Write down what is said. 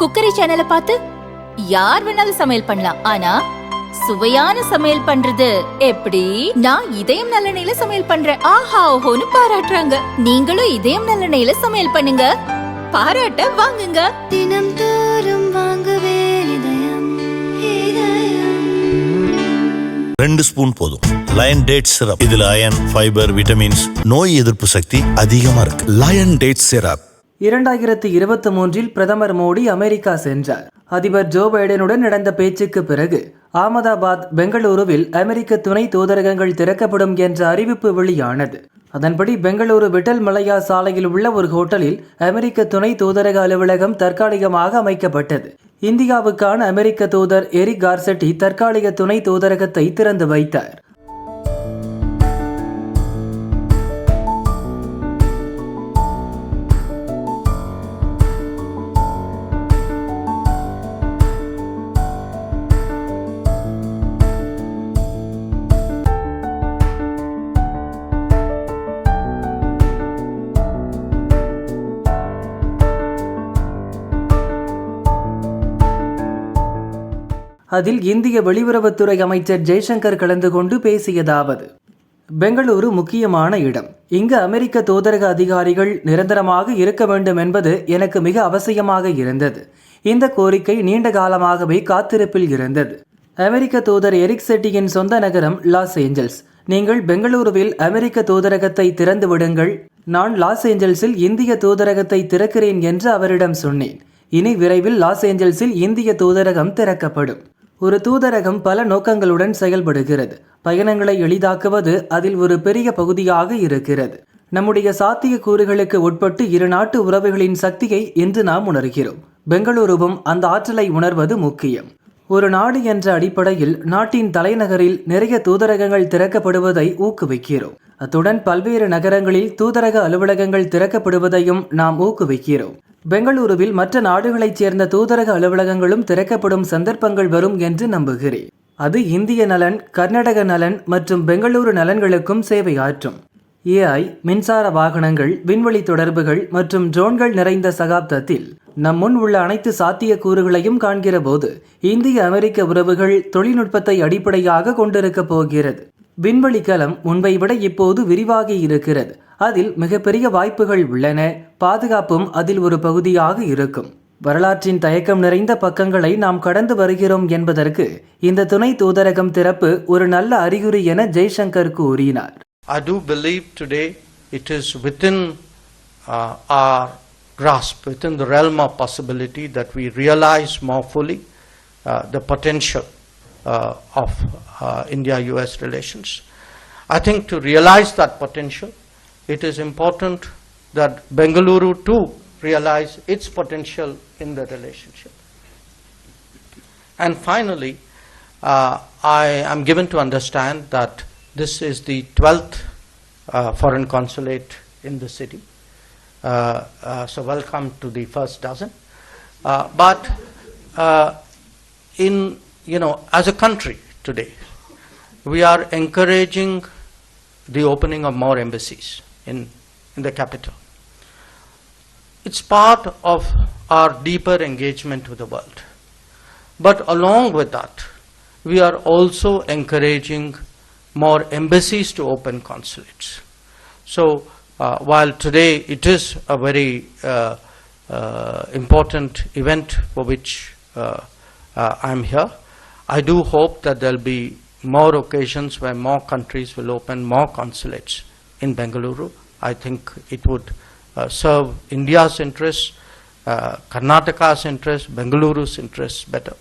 Cookery சேனலை பார்த்து யார் வேணாலும் சமையல் பண்ணலாம். ஆனா சுவையான சமையல் பண்றது எப்படி? நான் இதயம் நல்லெண்ணெயில சமையல் பண்றேன். ஆஹா ஓஹோன்னு பாராட்டுறாங்க. நீங்களும் இதயம் நல்லெண்ணெயில சமையல் பண்ணுங்க. பாராட்ட வாங்குங்க. தினம் தோறும் வாங்குவே இதயம் இதயம். ரெண்டு ஸ்பூன் போதும். லயன் டேட் சிரப் இதுல அயன் ஃபைபர் விட்டமின்ஸ் நோய் எதிர்ப்பு சக்தி அதிகமா இருக்கு. லயன் டேட் சிரப் இரண்டாயிரத்தி இருபத்தி மூன்றில் பிரதமர் மோடி அமெரிக்கா சென்றார். அதிபர் ஜோ பைடனுடன் நடந்த பேச்சுக்கு பிறகு அகமதாபாத் பெங்களூருவில் அமெரிக்க துணை தூதரகங்கள் திறக்கப்படும் என்ற அறிவிப்பு வெளியானது. அதன்படி பெங்களூரு விட்டல் மலையா சாலையில் உள்ள ஒரு ஹோட்டலில் அமெரிக்க துணை தூதரக அலுவலகம் தற்காலிகமாக அமைக்கப்பட்டது. இந்தியாவுக்கான அமெரிக்க தூதர் எரிக் கார்செட்டி தற்காலிக துணை தூதரகத்தை திறந்து வைத்தார். அதில் இந்திய வெளியுறவுத்துறை அமைச்சர் ஜெய்சங்கர் கலந்து கொண்டு பேசியதாவது. பெங்களூரு முக்கியமான இடம். இங்கு அமெரிக்க தூதரக அதிகாரிகள் நிரந்தரமாக இருக்க வேண்டும் என்பது எனக்கு மிக அவசியமாக இருந்தது. இந்த கோரிக்கை நீண்ட காலமாகவே காத்திருப்பில் இருந்தது. அமெரிக்க தூதர் எரிக் செட்டியின் சொந்த நகரம் லாஸ் ஏஞ்சல்ஸ். நீங்கள் பெங்களூருவில் அமெரிக்க தூதரகத்தை திறந்து விடுங்கள். நான் லாஸ் ஏஞ்சல்ஸில் இந்திய தூதரகத்தை திறக்கிறேன் என்று அவரிடம் சொன்னேன். இனி விரைவில் லாஸ் ஏஞ்சல்ஸில் இந்திய தூதரகம் திறக்கப்படும். ஒரு தூதரகம் பல நோக்கங்களுடன் செயல்படுகிறது. பயணங்களை எளிதாக்குவது அதில் ஒரு பெரிய பகுதியாக இருக்கிறது. நம்முடைய சாத்திய கூறுகளுக்கு உட்பட்டு இரு நாட்டு உறவுகளின் சக்தியை இன்று நாம் உணர்கிறோம். பெங்களூருவும் அந்த ஆற்றலை உணர்வது முக்கியம். ஒரு நாடு என்ற அடிப்படையில் நாட்டின் தலைநகரில் நிறைய தூதரகங்கள் திறக்கப்படுவதை ஊக்குவிக்கிறோம். அத்துடன் பல்வேறு நகரங்களில் தூதரக அலுவலகங்கள் திறக்கப்படுவதையும் நாம் ஊக்குவிக்கிறோம். பெங்களூருவில் மற்ற நாடுகளைச் சேர்ந்த தூதரக அலுவலகங்களும் திறக்கப்படும் சந்தர்ப்பங்கள் வரும் என்று நம்புகிறேன். அது இந்திய நலன் கர்நாடக நலன் மற்றும் பெங்களூரு நலன்களுக்கும் சேவையாற்றும். ஏஐ மின்சார வாகனங்கள் விண்வெளி தொடர்புகள் மற்றும் ட்ரோன்கள் நிறைந்த சகாப்தத்தில் நம் முன் உள்ள அனைத்து சாத்திய கூறுகளையும் காண்கிற போது இந்திய அமெரிக்க உறவுகள் தொழில்நுட்பத்தை அடிப்படையாக கொண்டிருக்க போகிறது. விண்வெளி கலம் முன்பை விட இப்போது விரிவாகி இருக்கிறது. அதில் மிகப்பெரிய வாய்ப்புகள் உள்ளன பாதுகாப்பும் அதில் ஒரு பகுதியாக இருக்கும் வரலாற்றின் தயக்கம் நிறைந்த பக்கங்களை நாம் கடந்து வருகிறோம் என்பதற்கு இந்த துணை தூதரகம் திறப்பு ஒரு நல்ல அறிகுறி என ஜெய்சங்கர் கூறினார் I do believe today it is within uh, our grasp, within the realm of possibility that we realize more fully uh, the potential uh, of uh, India US relations. I think to realize that potential, it is important that Bengaluru too realize its potential in the relationship. And finally, uh, I am given to understand that this is the 12th uh, foreign consulate in the city. Uh, uh, so, welcome to the first dozen. Uh, but uh, in, you know, as a country today, we are encouraging the opening of more embassies in, in the capital. It's part of our deeper engagement with the world. But along with that, we are also encouraging more embassies to open consulates. So, uh, while today it is a very uh, uh, important event for which uh, uh, I'm here, I do hope that there'll be more occasions where more countries will open more consulates in Bengaluru. I think it would uh, serve India's interests, uh, Karnataka's interests, Bengaluru's interests better.